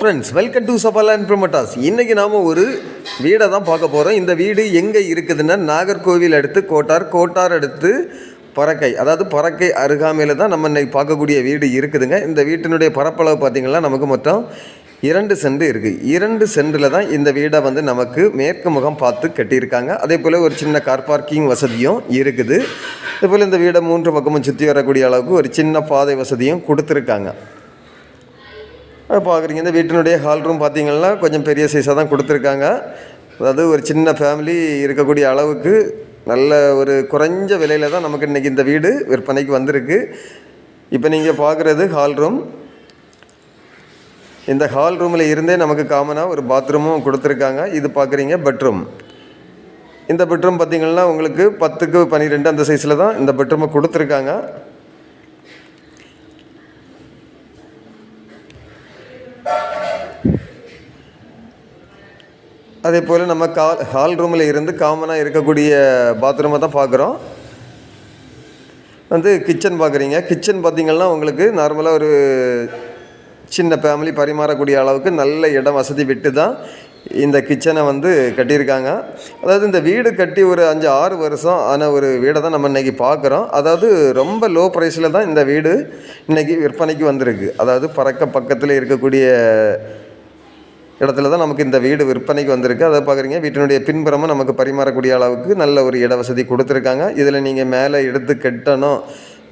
Friends welcome to சஃபால் அண்ட் promoters இன்றைக்கி நாம் ஒரு வீடை தான் பார்க்க போகிறோம் இந்த வீடு எங்கே இருக்குதுன்னா நாகர்கோவில் அடுத்து கோட்டார் கோட்டார் அடுத்து பறக்கை. அதாவது பறக்கை அருகாமையில் தான் நம்ம இன்றைக்கி பார்க்கக்கூடிய வீடு இருக்குதுங்க. இந்த வீட்டினுடைய பரப்பளவு பார்த்திங்கன்னா நமக்கு மொத்தம் இரண்டு சென்ட் இருக்குது இரண்டு சென்டில் தான் இந்த வீடை வந்து நமக்கு மேற்கு முகம் பார்த்து கட்டியிருக்காங்க. அதே போல் ஒரு சின்ன கார் பார்க்கிங் வசதியும் இருக்குது. அதே போல் இந்த வீடை மூன்று பக்கமும் சுற்றி வரக்கூடிய அளவுக்கு ஒரு சின்ன பாதை வசதியும் கொடுத்துருக்காங்க. பார்க்குறீங்க இந்த வீட்டினுடைய ஹால் ரூம் பார்த்தீங்கன்னா கொஞ்சம் பெரிய சைஸாக தான் கொடுத்துருக்காங்க. அதாவது ஒரு சின்ன ஃபேமிலி இருக்கக்கூடிய அளவுக்கு நல்ல ஒரு குறைஞ்ச விலையில் தான் நமக்கு இன்றைக்கி இந்த வீடு விற்பனைக்கு வந்திருக்கு. இப்போ நீங்கள் பார்க்குறது ஹால் ரூம் இந்த ஹால் ரூமில் இருந்தே நமக்கு காமனாக ஒரு பாத்ரூமும் கொடுத்துருக்காங்க. இது பார்க்குறீங்க பெட்ரூம் இந்த பெட்ரூம் பார்த்தீங்கன்னா உங்களுக்கு பத்துக்கு பன்னிரெண்டு அந்த சைஸில் தான் இந்த பெட்ரூமை கொடுத்துருக்காங்க. அதே போல் நம்ம கால் ஹால் ரூமில் இருந்து காமனாக இருக்கக்கூடிய பாத்ரூமை தான் பார்க்குறோம். வந்து கிச்சன் பார்க்குறீங்க. கிச்சன் பார்த்திங்கன்னா உங்களுக்கு நார்மலாக ஒரு சின்ன ஃபேமிலி பரிமாறக்கூடிய அளவுக்கு நல்ல இடம் வசதி விட்டு தான் இந்த கிச்சனை வந்து கட்டியிருக்காங்க. அதாவது இந்த வீடு கட்டி ஒரு அஞ்சு ஆறு வருஷம் ஆன ஒரு வீடை தான் நம்ம இன்றைக்கி பார்க்குறோம். அதாவது ரொம்ப லோ ப்ரைஸில் தான் இந்த வீடு இன்றைக்கி விற்பனைக்கு வந்திருக்கு. அதாவது பறக்க பக்கத்தில் இருக்கக்கூடிய இடத்துல தான் நமக்கு இந்த வீடு விற்பனைக்கு வந்திருக்கு. அதை பார்க்குறீங்க. வீட்டினுடைய பின்புறமும் நமக்கு பரிமாறக்கூடிய அளவுக்கு நல்ல ஒரு இட வசதி கொடுத்துருக்காங்க. இதில் நீங்கள் மேலே எடுத்து கட்டணும்.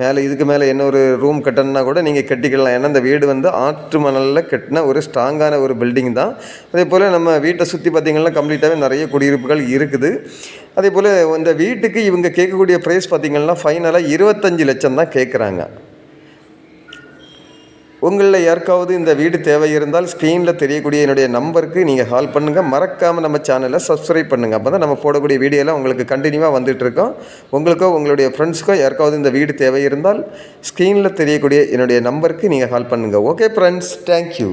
மேலே இதுக்கு மேலே என்ன ஒரு ரூம் கட்டணும்னா கூட நீங்கள் கட்டிக்கலாம். ஏன்னா இந்த வீடு வந்து ஆற்று மணலில் கட்டின ஒரு ஸ்ட்ராங்கான ஒரு பில்டிங் தான். அதே போல் நம்ம வீட்டை சுற்றி பார்த்திங்கன்னா கம்ப்ளீட்டாகவே நிறைய குடியிருப்புகள் இருக்குது. அதே போல் இந்த வீட்டுக்கு இவங்க கேட்கக்கூடிய ப்ரைஸ் பார்த்திங்கன்னா ஃபைனலாக இருபத்தஞ்சி லட்சம் தான் கேட்குறாங்க. உங்களில் யாருக்காவது இந்த வீடு தேவை இருந்தால் ஸ்க்ரீனில் தெரியக்கூடிய என்னுடைய நம்பருக்கு நீங்கள் கால் பண்ணுங்கள் மறக்காமல் நம்ம சேனலை சப்ஸ்கிரைப் பண்ணுங்கள் அப்போ தான் நம்ம போடக்கூடிய வீடியோலாம் உங்களுக்கு கண்டினியூவாக வந்துட்டுருக்கோம் உங்களுக்கோ உங்களுடைய ஃப்ரெண்ட்ஸ்க்கோ யாருக்காவது இந்த வீடு தேவை இருந்தால் ஸ்க்ரீனில் தெரியக்கூடிய என்னுடைய நம்பருக்கு நீங்கள் கால் பண்ணுங்கள் ஓகே ஃப்ரெண்ட்ஸ் தேங்க்யூ